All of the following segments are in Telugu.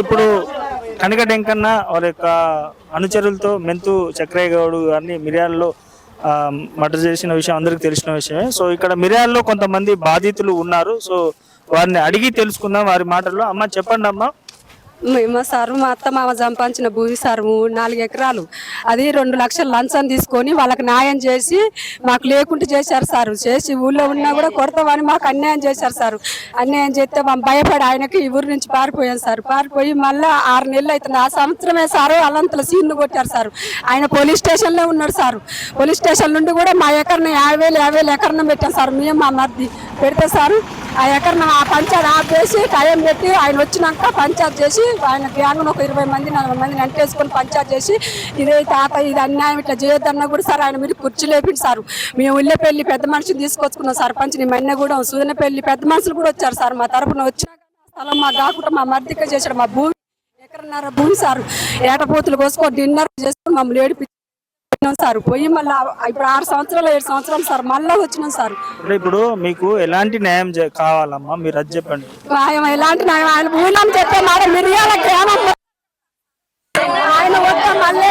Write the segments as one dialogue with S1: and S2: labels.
S1: ఇప్పుడు కనక వెంకన్న వారి యొక్క అనుచరులతో మెంతు చక్రయ్య గౌడు గారిని మిర్యాలలో ఆ, మర్డర్ చేసిన విషయం అందరికీ తెలిసిన విషయమే. సో ఇక్కడ మిర్యాలలో కొంతమంది బాధితులు ఉన్నారు. సో వారిని అడిగి తెలుసుకుందాం వారి మాటల్లో. అమ్మ చెప్పండి అమ్మా
S2: మేము సారు మా అత్త మామ సంపాదించిన భూమి సార్ మూడు నాలుగు ఎకరాలు. అది రెండు లక్షల లంచం తీసుకొని వాళ్ళకి న్యాయం చేసి మాకు లేకుండా చేశారు సారు. చేసి ఊళ్ళో ఉన్నా కూడా కొడతామని మాకు అన్యాయం చేశారు సారు. అన్యాయం చేస్తే మేము భయపడి ఆయనకి ఈ ఊరి నుంచి పారిపోయాం సార్. పారిపోయి మళ్ళీ ఆరు నెలలు అవుతుంది. ఆ సంవత్సరమే సారు అలంతల సీన్లు కొట్టారు సార్. ఆయన పోలీస్ స్టేషన్లో ఉన్నాడు సారు. పోలీస్ స్టేషన్ నుండి కూడా మా ఎకరని యాభై వేలు యాభై వేలు ఎకరన పెట్టాం సార్. మేము మా మర్ది పెడితే సారు ఆ ఎకరన ఆ పంచాయత్ ఆఫ్ చేసి టైం పెట్టి ఆయన వచ్చినాక పంచాయత్ చేసి ఆయన గ్యాంగ్ను ఒక ఇరవై మంది నలభై మందిని అంటేసుకొని పంచాయత్ చేసి ఇదే తాత ఇది అన్యాయం ఇట్లా చేయొద్దన్నా కూడా సార్ ఆయన మీరు కుర్చీ లేపిండి సార్. మేము ఉల్లెపల్లి పెద్ద మనిషిని తీసుకొచ్చుకున్నాం సర్పంచ్ మెన్న కూడా సూదనపల్లి పెద్ద మనుషులు కూడా వచ్చారు సార్ మా తరపున. వచ్చినాక స్థలం మా కాకుండా మా మర్దిక చేశాడు మా భూమి ఎక్కడన్నారా భూమి సార్. ఏటపోతులు కోసుకొని డిన్నర్ చేసుకొని మమ్మల్ని ఏడిపించాం సార్. పోయి మళ్ళీ ఇప్పుడు ఆరు సంవత్సరాలు ఏడు సంవత్సరాలు సార్. మళ్ళీ వచ్చినాం సార్.
S1: అంటే ఇప్పుడు మీకు ఎలాంటి న్యాయం చే- కావాలమ్మా? మీరు అది చెప్పండి.
S2: ఆయన ఎలాంటి న్యాయం? ఆయన ఊళ్ళని చెప్పే మాట మిరియాల గ్రామం. ఆయన వద్ద మళ్ళీ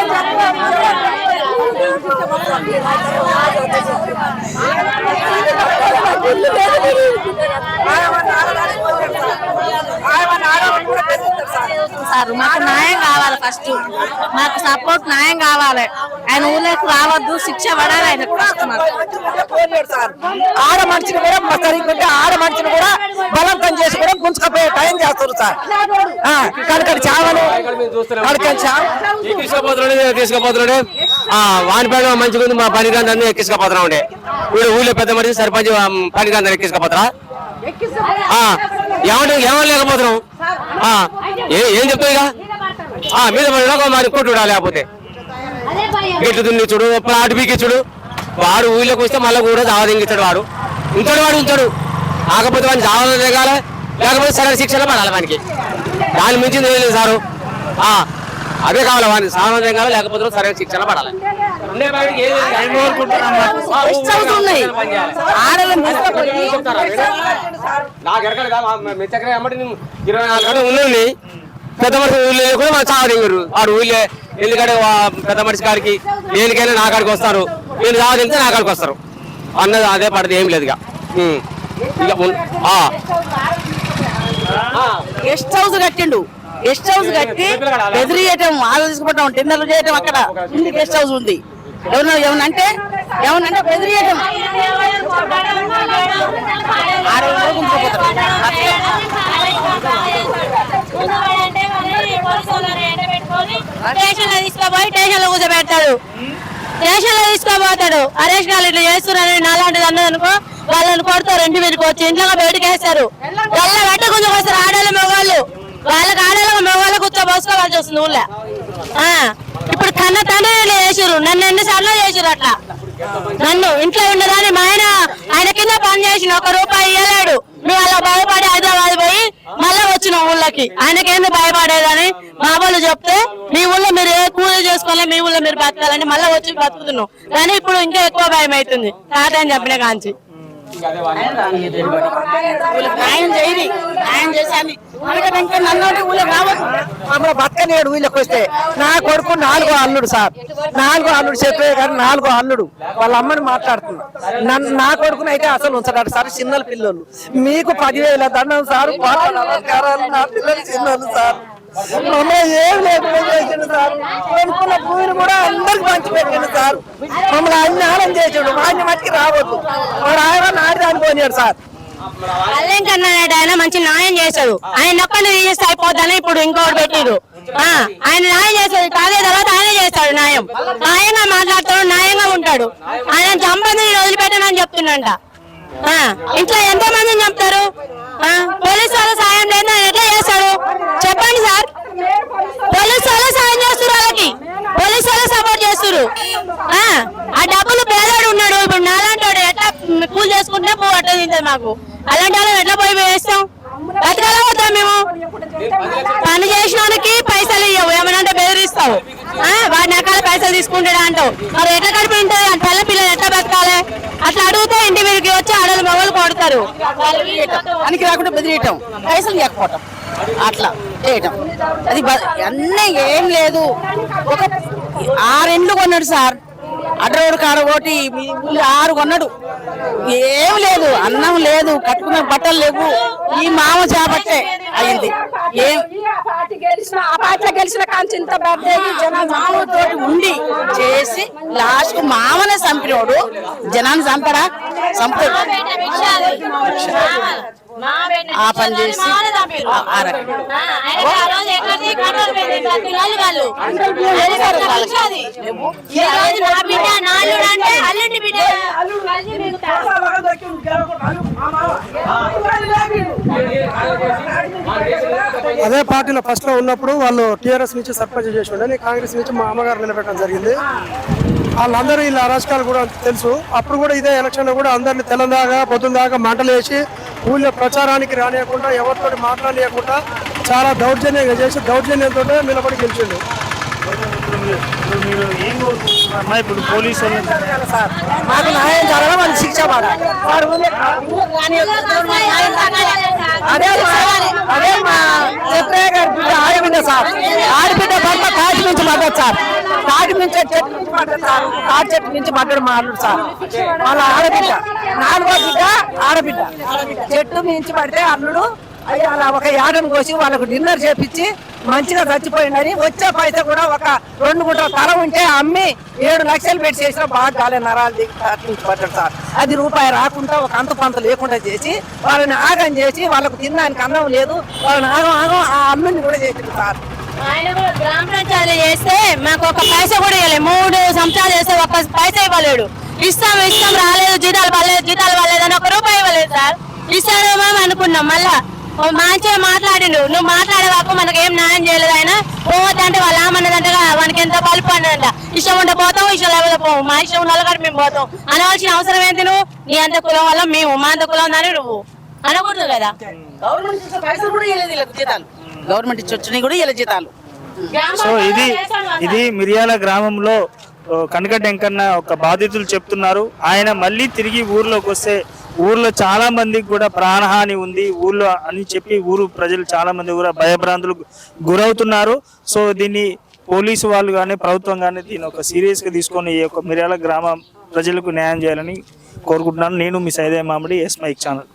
S3: సార్ మాకు న్యాయం కావాలి ఫస్ట్. మాకు సపోర్ట్ న్యాయం కావాలి. ఆయన ఊళ్ళోకి రావద్దు శిక్ష పడాలి ఆయన.
S4: ఆడ మనిషిని కూడా సరిగ్గా ఆడ మనిషిని కూడా బలవంతం చేసి కూడా గుంజుకపోయే టైం చేస్తారు సార్. ఆ, కనుకడి చావను కనుకడి చావ
S5: తీసుకుపోతున్నాడు తీసుకుపోతున్నాడు ఆ వానిపేట మంచిగా ఉంది మా పనికాంత్ అన్ని ఎక్కించుకపోతున్నా ఉండే. వీడు ఊళ్ళో పెద్ద మనిషి సర్పంచ్ పనికాంత్ ఎక్కించుకపోతారా ఆ, ఏమంటే ఏమని లేకపోతున్నాం ఏం చెప్తావు ఇక? మీద పడినా మరి కొట్టుడా లేకపోతే. గిట్లు దున్నిచ్చుడు చూడు ప్లాట్ పీకిచ్చుడు వాడు ఊళ్ళోకి వస్తే మళ్ళీ కూడా జావదింగిస్తాడు వాడు. ఉంచాడు వాడు ఉంచాడు. కాకపోతే వాడిని జావదం దిగాలి? లేకపోతే సరైన శిక్షణ పడాలి వానికి? దాని మించింది ఏం లేదు సారు. అదే కావాలి వాడిని? సాధన దిగాలి లేకపోతే సరైన శిక్షణ పడాలి? నాకు ఎరకలు కాదు, ఆ మెచ్చకరే అమ్మటి నేను ఇరవై నాలుగు గంటలు ఉండండి పెద్ద మనిషి ఊళ్ళో కూడా మా చావ దిగారు వాడు ఊళ్ళే ఎందుకంటే పెద్ద మనిషి కాడికి దేనికైనా నా కాడికి వస్తారు నేను దిగితే నా కాడికి వస్తారు అన్నది అదే పడదు ఏం లేదు ఇక.
S3: గెస్ట్ హౌస్ కట్టిండు గెస్ట్ హౌస్ కట్టి బెదిరియటం తీసుకుపోవటం డిన్నర్లు చేయటం అక్కడ గెస్ట్ హౌస్ ఉంది ఎవరు ఏమనంటే ఏమనంటే
S6: బెదిరియడం స్టేషన్లో తీసుకుపోయి స్టేషన్లో కూర్చోబెడతాడు. స్టేషన్లో తీసుకుపోతాడు. అరేష్ వాళ్ళు ఇట్లా చేస్తున్నారని నాలాంటిది అన్నది అనుకో వాళ్ళని కొడతారు. ఇంటి మీదకి వచ్చి ఇంట్లో బయటకేస్తారు. వాళ్ళ వెంట కొంచెం వస్తారు. ఆడవాళ్ళు మగవాళ్ళు. వాళ్ళకి ఆడవాళ్ళకి మగవాళ్ళకి కూర్చోబోసుకోవాల్సి వస్తుంది ఊళ్ళో. ఇప్పుడు కన్న తండ్రి ఇట్లా నన్ను ఎన్నిసార్లు చేసిర్రు అట్లా. నన్ను ఇంట్లో ఉండదని మా ఆయన ఆయన కింద పని చేసిన ఒక రూపాయి ఇవ్వలేడు మేము అలా భయపడి హైదరాబాద్ పోయి మళ్ళీ వచ్చిన ఊళ్ళకి. ఆయనకేంది భయపడేదని మా వాళ్ళు చెప్తే మీ ఊళ్ళో మీరు ఏ కూలి చేసుకోవాలి మీ ఊళ్ళో మీరు బతకాలని మళ్ళీ వచ్చి బతుకుతున్నాం కానీ ఇప్పుడు ఇంకా ఎక్కువ భయం అవుతుంది తాత అని చెప్పిన కాంచి.
S3: న్యాయం చేయని న్యాయం చేశాను మనకి వెంకన్న ఊళ్ళో రావద్దు
S4: మమ్మల్ని బతకనేడు వీళ్ళకి వస్తే నా కొడుకు నాలుగో అల్లుడు సార్ నాలుగో అల్లుడు చెప్పే కానీ నాలుగో అల్లుడు వాళ్ళ అమ్మని మాట్లాడుతున్నా నా కొడుకుని అయితే అసలు ఉంచడాడు సార్ చిన్నల పిల్లలు మీకు పదివేల దండం సార్ పాటలు నా పిల్లలు చిన్నోళ్ళు సార్ మమ్మల్ని ఏం లేకుండా చేసిండు సార్ కొనుక్కున్న భూమిని కూడా అందరికి పంచి పెట్టిండు సార్ మమ్మల్ని అన్యాయం చేసిండు వాడిని మట్టికి రావద్దు మన పోయినాడు సార్.
S6: కళ్యాణ్ కన్నా ఆయన మంచి న్యాయం చేశాడు. ఆయన ఒక్కడిని తీసేస్తే అయిపోద్దని ఇప్పుడు ఇంకోటి పెట్టిరు ఆ, ఆయన న్యాయం చేశాడు. తాగే తర్వాత ఆయన చేస్తాడు న్యాయం. న్యాయంగా మాట్లాడతాడు న్యాయంగా ఉంటాడు. ఆయన చంపని వదిలిపెట్టనని చెప్తుండంట ఆ, ఇంట్లో ఎంతో మందిని చంపుతారు ఆ, పోలీసు వాళ్ళ సాయం లేదు ఆయన ఎట్లా చేస్తాడు చెప్పండి సార్ పోలీసు వాళ్ళు సాయం చేస్తారు వాళ్ళకి పోలీసు వాళ్ళు సపోర్ట్ చేస్తారు ఆ, ఆ డబ్బులు పేదోడు ఉన్నాడు ఇప్పుడు నాలాంటి వాడు ఎట్లా కూల్ చేసుకుంటే పువ్వు అట్లా తింటది మాకు అలాంటి వాళ్ళని ఎట్లా పోయి వేస్తాం బతకాలా పోతాం మేము పని చేసినోనికి పైసలు ఇవ్వవు ఏమనంటే బెదిరిస్తావు. ఆ, వాడి నకాల పైసలు తీసుకుంటాడా అంటావు. మరి ఎట్లా కడుపు ఉంటుంది ఆ పిల్లలు ఎట్లా బతకాలి? అట్లా అడిగితే ఇంటి మీదకి వచ్చి ఆడలు మగవాళ్ళు కొడతారు.
S3: పనికి రాకుండా బెదిరియటం. పైసలు ఇవ్వకపోవటం అట్లా చేయటం. అది అన్నీ ఏం లేదు. ఒక ఆరెండ్లు కొన్నాడు సార్. అడ్రోడ్ కాడ ఒకటి ఆరు కొన్నాడు. ఏం లేదు అన్నం లేదు కట్టుకున్న బట్టలు లేవు. ఈ మామ చేపట్టే అయింది. ఏం?
S2: ఆ గెలిచిన ఆ పార్టీలో గెలిచిన కాంచి ఇంత బర్త్డేకి జనాలు
S3: మామతోటి ఉండి చేసి లాస్ట్కు మామనే చంపినోడు. జనాన్ని చంపడా? చంపాడు ఆ పని చేసి ఆ- ఆ రకంగా.
S7: అదే పార్టీలో ఫస్ట్లో ఉన్నప్పుడు వాళ్ళు టీఆర్ఎస్ నుంచి సర్పంచ్ చేసి ఉండే కాంగ్రెస్ నుంచి మా అమ్మగారు నిలబెట్టడం జరిగింది. వాళ్ళందరూ వీళ్ళ అరాచకాలు కూడా తెలుసు. అప్పుడు కూడా ఇదే ఎలక్షన్లో కూడా అందరిని తెలంగాణ పొద్దున్న దాకా మంటలు వేసి ఊళ్ళో ప్రచారానికి రానియకుండా ఎవరితో మాట్లాడలేకుండా చాలా దౌర్జన్యంగా చేసి దౌర్జన్యంతో నిలబడి గెలిచిండు.
S1: ఇప్పుడు మీరు ఏం కోరుకుంటున్నారమ్మా ఇప్పుడు పోలీసు వాళ్ళు
S4: సార్ మాకు న్యాయం జరగడం వాళ్ళు శిక్ష పడాలి వాడు ఊళ్ళో- అదే మా అదే మా చెప్పే గారి బిడ్డ ఆడబిడ్డ సార్ ఆడబిడ్డ భర్త కాటి నుంచి పడ్డది సార్. కాటి నుంచి చెట్టు నుంచి పడ్డది సార్. కాటి చెట్టు నుంచి పడ్డాడు మా అల్లుడు సార్. వాళ్ళ ఆడబిడ్డ నాలుగో బిడ్డ ఆడబిడ్డ. చెట్టు నుంచి పడితే అల్లుడు అలా ఒక యాడను కోసి వాళ్ళకు డిన్నర్ చేపించి మంచిగా చచ్చిపోయిందని వచ్చే పైస కూడా ఒక రెండు గుంటల తల ఉంటే అమ్మి ఏడు లక్షలు పెట్టి చేసిన బాగా కాలే నరాలు దిగి పడ్డాడు సార్. అది రూపాయి రాకుండా ఒక అంత పంత లేకుండా చేసి వాళ్ళని ఆగం చేసి వాళ్ళకు తినడానికి అన్నం లేదు. వాళ్ళని ఆగం ఆగం ఆ అమ్మిని కూడా చేసింది సార్.
S6: ఆయన కూడా గ్రామ పంచాయతీ చేస్తే మాకు ఒక పైసా కూడా ఇవ్వలేదు మూడు సంవత్సరాలు చేస్తే ఒక పైసా ఇవ్వలేడు. ఇస్తాం ఇస్తాం రాలేదు జీతాలు పడలేదు జీతాలు పడలేదు అని ఒక రూపాయి ఇవ్వలేదు సార్. ఇస్తాడేమో అని అనుకున్నాం. మళ్ళా మంచిగా మాట్లాడిండు. నువ్వు మాట్లాడే వరకు మనకు ఏం న్యాయం చేయలేదు ఆయన. పోవద్దంటే వాళ్ళ ఆమన్నదంటే మనకి ఎంత బలుపు అన్నదంట. ఇష్టం ఉంటే పోతాం ఇష్టం లేకపోతే పోవు. మా ఇష్టం ఉన్న వాళ్ళ మేము పోతాం. అనవలసిన అవసరం ఏంటి నువ్వు? నీ అంత కులం వల్ల మేము మా అంత కులం ఉందని నువ్వు అనకూడదు కదా.
S3: గవర్నమెంట్ గవర్నమెంట్ ఇచ్చి వచ్చినాయి కూడా వీళ్ళ జీతాలు.
S1: సో ఇది ఇది మిరియాల గ్రామంలో ఓ, కనకట వెంకన్న ఒక బాధితులు చెప్తున్నారు. ఆయన మళ్ళీ తిరిగి ఊర్లోకి వస్తే ఊర్లో చాలా మందికి కూడా ప్రాణహాని ఉంది. ఊర్లో అని చెప్పి ఊరు ప్రజలు చాలా మంది కూడా భయభ్రాంతులకు గురవుతున్నారు. సో దీన్ని పోలీసు వాళ్ళు కానీ ప్రభుత్వం కానీ దీన్ని ఒక సీరియస్గా తీసుకొని ఈ యొక్క మిర్యాల గ్రామ ప్రజలకు న్యాయం చేయాలని కోరుకుంటున్నాను. నేను మీ సైదే మామిడి ఎస్ మైక్ ఛానల్.